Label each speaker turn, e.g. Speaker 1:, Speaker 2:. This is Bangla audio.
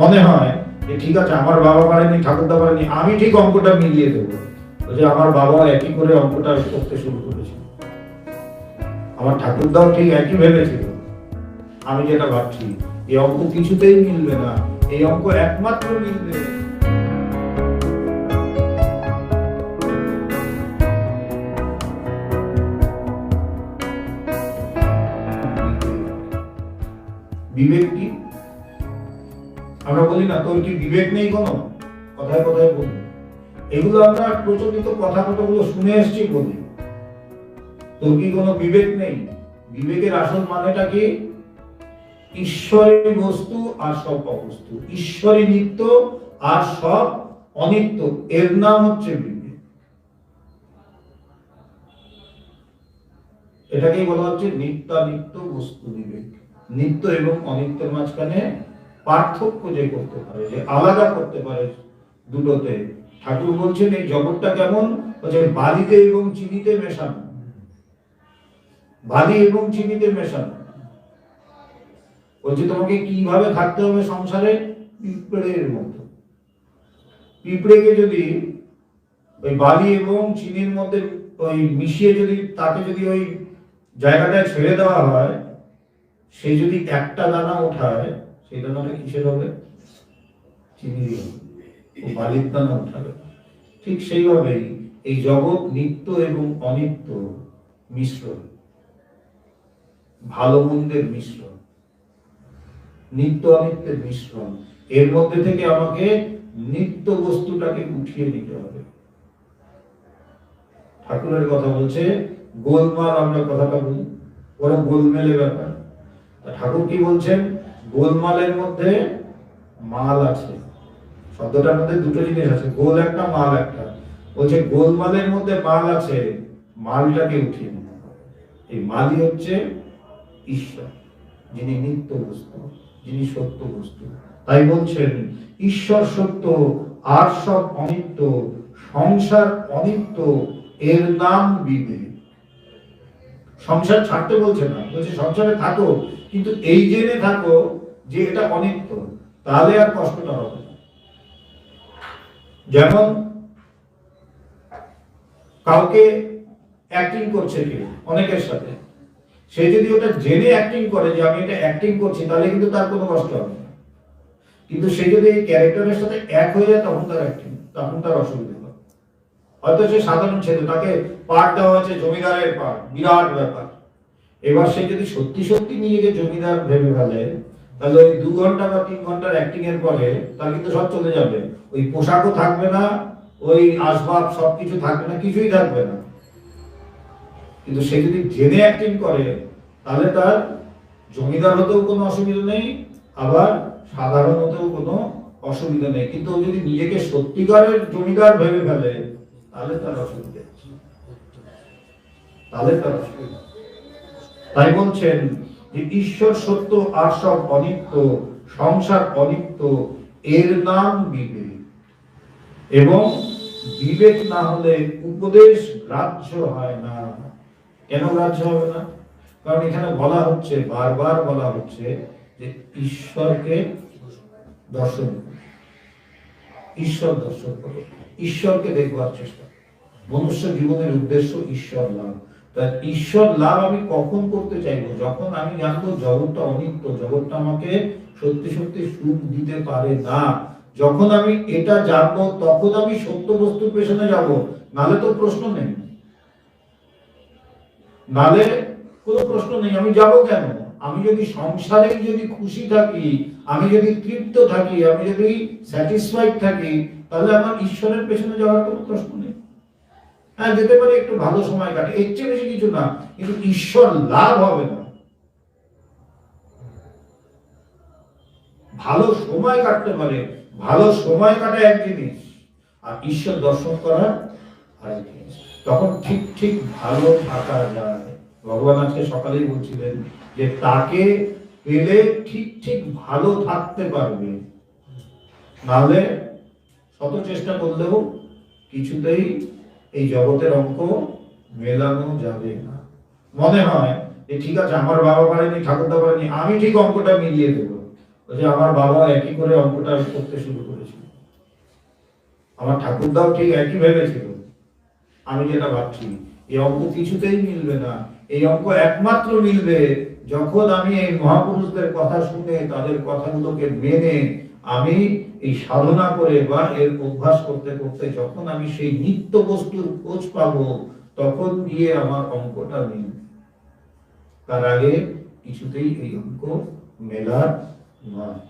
Speaker 1: মনে হয় যে ঠিক আছে, আমার বাবা পারেনি ঠাকুরদা পারেনি আমি ঠিক অঙ্কটা মিলিয়ে দেবো। যে আমার বাবা একই করে অঙ্কটা করতে শুরু করেছে। আমার ঠাকুরদাও ঠিক একই ভেবেছিল। আমি যেটা ভাবছি, এই অঙ্ক কিছুতেই মিলবে না, এই অঙ্ক একমাত্র মিলবে। বিবেক কি আমরা বলি না, তোর কি বিবেক নেই কোনো? কথায় কথায় বলি। এগুলো আমরা প্রচলিত কথা কথাগুলো শুনে এসছি বলি। তোর কি কোনো বিবেক নেই? বিবেকের আসল মানেটা কি? ঈশ্বরী বস্তু আর সব অবস্তু। ঈশ্বরী নিত্য আর সব অনিত্য। এর নাম হচ্ছে বিবেক। এটাকেই বলা হচ্ছে নিত্যানিত্য বস্তু বিবেক। নিত্য এবং অনিত্যের মাঝখানে পার্থক্য যে করতে পারে, যে আলাদা করতে পারে দুটোতে। ঠাকুর বলছেন, এই জগৎটা কেমন? বলছে, বালিতে এবং চিনিতে মেশানো। বালি এবং চিনিতে মেশানো। বলছে, তোমাকে কীভাবে থাকতে হবে সংসারে? পিঁপড়ের মতো। পিঁপড়েকে যদি ওই বালি এবং চিনির মধ্যে ওই মিশিয়ে যদি তাকে যদি ওই জায়গাটায় ছেড়ে দেওয়া হয়, সে যদি একটা দানা ওঠায় সেই দানাটা কিসের হবে? চিনির বালির দানা উঠাবে। ঠিক সেইভাবেই এই জগৎ নিত্য এবং অনিত্য মিশ্রণ, ভালো মন্দের মিশ্রণ, নিত্য অনিত্যের মিশ্রণ, এর মধ্যে থেকে আমাকে নিত্য বস্তুটাকে উঠিয়ে নিতে হবে। ঠাকুরের কথা বলছে, গোলমাল আমরা কথাটা বলি বড় গোলমেলে ব্যাপার। ঠাকুর কি বলছেন? গোলমালের মধ্যে মাল আছে। শব্দটার মধ্যে দুটো জিনিস আছে, গোল একটা, মাল একটা। বলছে গোলমালের মধ্যে মাল আছে, মালটাকে উঠিয়ে নিতে। এই মালই হচ্ছে ঈশ্বর, যিনি নিত্য বস্তু, যিনি সত্য বস্তু। তাই বলছেন, ঈশ্বর সত্য, আর সব অনিত্য, সংসার অনিত্য, এর নাম বিবেক। সংসার ছাড়তে বলছে না, বলছে সংসারে থাকো, কিন্তু এই জেনে থাকো যে এটা অনিত্য, তাহলে আর কষ্টটা হবে যেমন কাউকে অ্যাক্টিং করছে কেউ, অনেকের সাথে। সে যদি ওটা জেনে অ্যাক্টিং করে যে আমি এটা অ্যাক্টিং করছি, তাহলে কিন্তু তার কোনো কষ্ট হবে না। কিন্তু সে যদি এই ক্যারেক্টারের সাথে এক হয়ে যায়, তখন তার অ্যাক্টিং তখন তার অসুবিধা হবে হয়তো সে সাধারণ ছেলে, তাকে পাঠ দেওয়া হয়েছে জমিদারের পাঠ বিরাট ব্যাপার। এবার সে যদি সত্যি সত্যি নিজেকে জমিদার ভেবে ফেলে তাহলে ওই দু ঘণ্টা বা তিন ঘণ্টার অ্যাক্টিং এর তার কিন্তু সব চলে যাবে। ওই পোশাকও থাকবে না, ওই আসবাব থাকবে না, কিছুই থাকবে না। কিন্তু সে যদি জেনে অ্যাক্টিং করে, তাহলে তার জমিদার হতেও কোনো অসুবিধা নেই, আবার সাধারণ হতেও কোনো অসুবিধা নেই। কিন্তু ও যদি নিজেকে সত্যিকারের জমিদার ভেবে ফেলে, তাহলে তার অসুবিধা। তাহলে তার অসুবিধা। তাই বলছেন যে ঈশ্বর সত্য আর সব অনিত্য, সংসার অনিত্য, এর নাম বিবেক। এবং বিবেক না হলে উপদেশ গ্রাহ্য হয় না। কেন গ্রাহ্য হবে না? কারণ এখানে বলা হচ্ছে, বারবার বলা হচ্ছে যে ঈশ্বরকে দর্শন ঈশ্বর দর্শন করো। ঈশ্বরকে দেখবার চেষ্টা। মনুষ্য জীবনের উদ্দেশ্য ঈশ্বর লাভ। ঈশ্বর লাভ আমি কখন করতে চাইব? যখন আমি জানব জগৎটা অনিত্য, জগৎটা আমাকে সত্যি সত্যি সুখ দিতে পারে না। যখন আমি এটা জানব, তখন আমি সত্য বস্তুর পেছনে যাব। নালে তো প্রশ্ন নেই। নালে কোনো প্রশ্ন নেই, আমি যাব কেন? আমি যদি সংসারে যদি খুশি থাকি, আমি যদি তৃপ্ত থাকি, আমি যদি স্যাটিসফাইড থাকি, তাহলে আমার ঈশ্বরের পেছনে যাওয়ার কোনো প্রশ্ন নেই। হ্যাঁ যেতে পারে একটু ভালো সময় কাটে। এর চেয়ে বেশি কিছু না, কিন্তু ঈশ্বর লাভ হবে না। ভালো সময় কাটতে পারে, ভালো সময় কাটা এক জিনিস, আর ঈশ্বর দর্শন করা আরেক জিনিস। তখন ঠিক ঠিক ভালো থাকা যায়। ভগবান আজকে সকালেই বলছিলেন যে, তাকে পেলে ঠিক ঠিক ভালো থাকতে পারবে। নাহলে শত চেষ্টা করলেও কিছুতেই এই জগতের অঙ্ক মেলানো যাবে না। মনে হয় যে ঠিক আছে, আমার বাবা পারেনি, ঠাকুরদা পারেনি, আমি ঠিক অঙ্কটা মিলিয়ে দেবো। যে আমার বাবা একই করে অঙ্কটা করতে শুরু করেছিল। আমার ঠাকুরদাও ঠিক একই ভেবেছিল। আমি যেটা ভাবছি, এই অঙ্ক কিছুতেই মিলবে না। এই অঙ্ক একমাত্র মিলবে যখন আমি এই মহাপুরুষদের কথা শুনে, তাদের কথাগুলোকে মেনে আমি এই সাধনা করে বা এর অভ্যাস করতে করতে যখন আমি সেই নিত্য বস্তুর খোঁজ পাব, তখন গিয়ে আমার অঙ্কটা মিলবে তার আগে কিছুতেই এই অঙ্ক মেলার নয়।